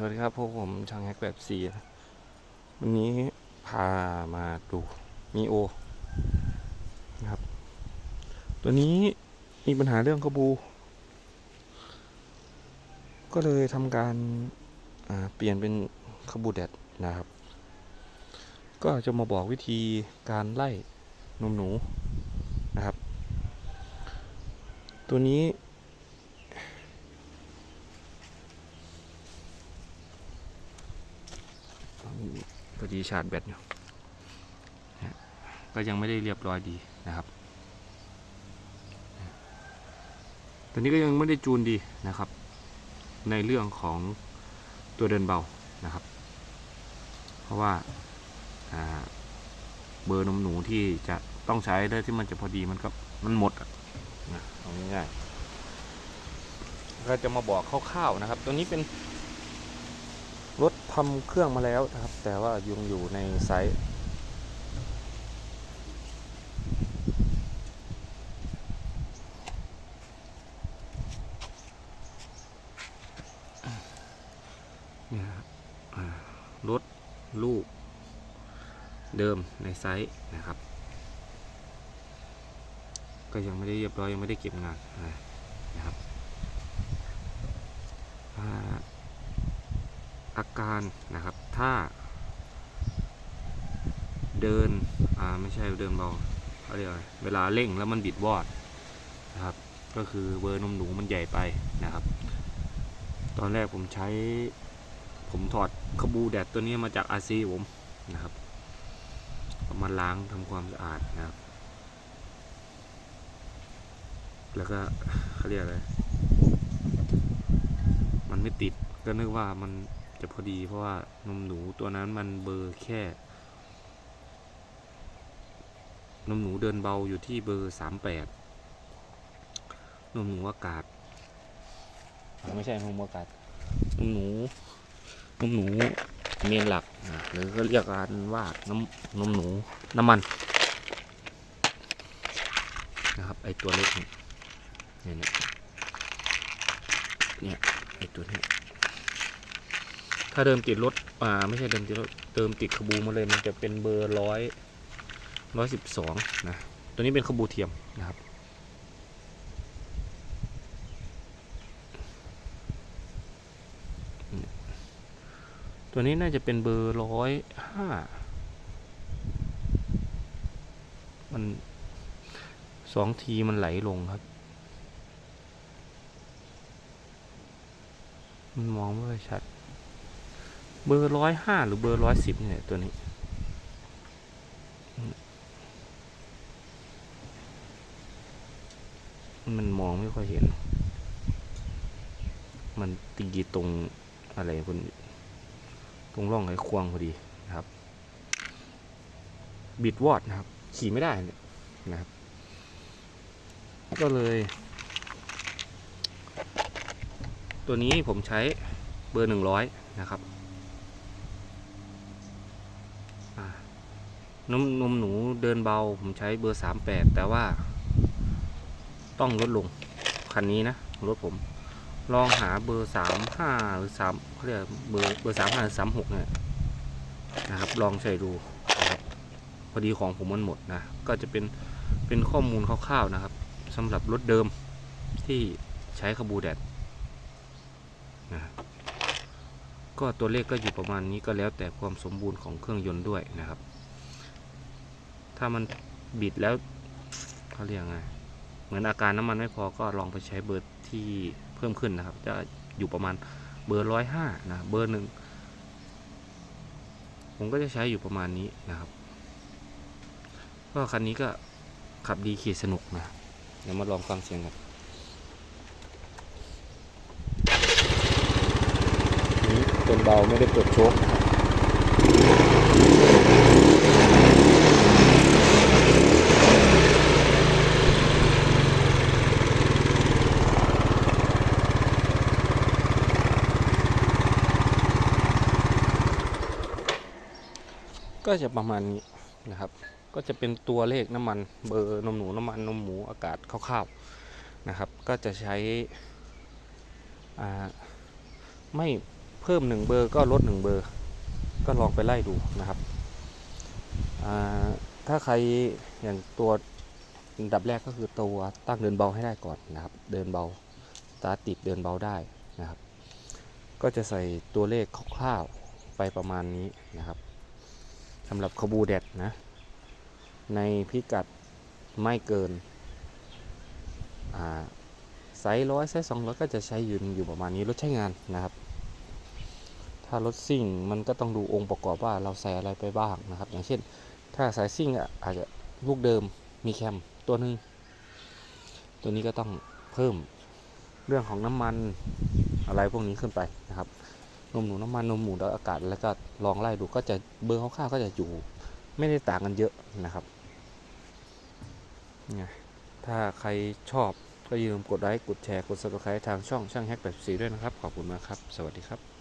สวัสดีครับพวกผมช่างแฮกแบบสี่วันนี้พามาดูมีโอนะครับ ตัวนี้มีปัญหาเรื่องกระบู ก็เลยทำการเปลี่ยนเป็นขบูแดดนะครับ ก็จะมาบอกวิธีการไล่นมหนูนะครับ ตัวนี้ พอดีชาร์จแบตอยู่ก็ยังไม่ได้เรียบร้อยดีนะครับตัวนี้ก็ยังไม่ได้จูนดีนะครับ ในเรื่องของตัวเดินเบานะครับ เพราะว่าเบอร์นมหนูที่จะต้องใช้ได้ที่มันจะพอดีมันก็มันหมดอะนะเอาง่ายๆก็จะมาบอกคร่าวๆนะครับ ตัวนี้เป็น รถทำเครื่องมาแล้วนะครับ แต่ว่ายังอยู่ในไซส์เนี่ยครับรถลูกเดิมในไซส์นะครับ ก็ยังไม่ได้เรียบร้อยยังไม่ได้เก็บงานนะครับ อาการนะครับ ถ้า เดิน อ่า ไม่ใช่เดินเบาเขาเรียกอะไรเวลาเร่งแล้วมันบิดวอดนะครับ ก็คือเบอร์นมหนูมันใหญ่ไปนะครับ ตอนแรกผมใช้ ผมถอดขบูแดดตัวนี้มาจากอาซีผมนะครับเอามาล้างทำความสะอาดนะครับ แล้วก็เขาเรียกอะไร มันไม่ติดก็นึกว่ามัน จะพอดีเพราะว่านมหนูตัวนั้นมันเบอร์แค่ นมหนูเดินเบาอยู่ที่เบอร์สามแปดนมหนูอากาศ ไม่ใช่นมอากาศนมหนูนมหนูเมนหลักอะหรือก็เรียกกันว่าน้ำนมหนูน้ำมันนะครับไอตัวเล็กนี่เนี่ยเนี่ยเนี่ยไอตัวเนี้ย ถ้าเดิมติดรถอ่าไม่ใช่เดิมติดรถเติมติดขบูมาเลยมันจะเป็นเบอร์ร้อยร้อยสิบสองนะตัวนี้เป็นขบูเทียมนะครับตัวนี้น่าจะเป็นเบอร์ร้อยห้ามันสองทีมันไหลลงครับ มันมองไม่ค่อยชัด เบอร์ร้อยห้าหรือเบอร์ร้อยสิบเนี่แหละตัวนี้ มันมองไม่ค่อยเห็น มันตีตรงอะไรคนตรงร่องไขควงพอดีนะครับ บิดวอดนะครับ ขี่ไม่ได้นะครับ ก็เลย ตัวนี้ผมใช้เบอร์หนึ่งร้อยนะครับอ่า นมนมหนูเดินเบาผมใช้เบอร์สามแปดแต่ว่า ต้องลดลง คันนี้นะรถผม ลองหาเบอร์สามห้าหรือสามเขาเรียกเบอร์เบอร์สามห้าหรือสามหกเนี่ยนะครับ ลองใช้ดูนะครับพอดีของผมมันหมดนะ ก็จะเป็นเป็นข้อมูลคร่าวๆนะครับสำหรับรถเดิมที่ใช้ขบูแดดนะก็ตัวเลขก็อยู่ประมาณนี้ก็แล้วแต่ความสมบูรณ์ของเครื่องยนต์ด้วยนะครับ ถ้ามันบิดแล้วเขาเรียกไง เหมือนอาการน้ำมันไม่พอก็ลองไปใช้เบอร์ที่เพิ่มขึ้นนะครับ จะอยู่ประมาณเบอร์ร้อยห้านะเบอร์หนึ่งผมก็จะใช้อยู่ประมาณนี้นะครับก็คันนี้ก็ขับดีขี่สนุกนะเดี๋ยวมาลองฟังเสียงกันนี้เป็นเบาไม่ได้เปิดโชค ก็จะประมาณนี้นะครับ ก็จะเป็นตัวเลขน้ำมันเบอร์นมหนูน้ำมันนมหมูอากาศคร่าวๆนะครับ ก็จะใช้ไม่เพิ่มหนึ่งเบอร์ก็ลดหนึ่งเบอร์ ก็ลองไปไล่ดูนะครับถ้าใครอย่างตัวดับแรกก็คือตัวตั้งเดินเบาให้ได้ก่อนนะครับ เดินเบาตาติดเดินเบาได้นะครับ ก็จะใส่ตัวเลขคร่าวๆไปประมาณนี้นะครับ สำหรับขบูแดดนะ ในพิกัดไม่เกินไซส์ร้อยไซส์สองร้อยก็จะใช้ยืนอยู่ประมาณนี้รถใช้งานนะครับ ถ้ารถซิ่งมันก็ต้องดูองค์ประกอบว่าเราใส่อะไรไปบ้างนะครับ อย่างเช่น ถ้าสายซิ่งอะอาจจะลูกเดิมมีแคมตัวหนึ่งตัวนี้ก็ต้องเพิ่มเรื่องของน้ำมันอะไรพวกนี้ขึ้นไปนะครับ นมหนูน้ำมันนมหมูแล้วอากาศ แล้วก็ลองไล่ดูก็จะเบอร์ข้าวก็จะอยู่ ไม่ได้ต่างกันเยอะนะครับนี่ถ้าใครชอบก็อย่าลืมกดไลค์กดแชร์กด subscribe ทางช่องช่างแฮก84ด้วยนะครับ ขอบคุณมากครับ สวัสดีครับ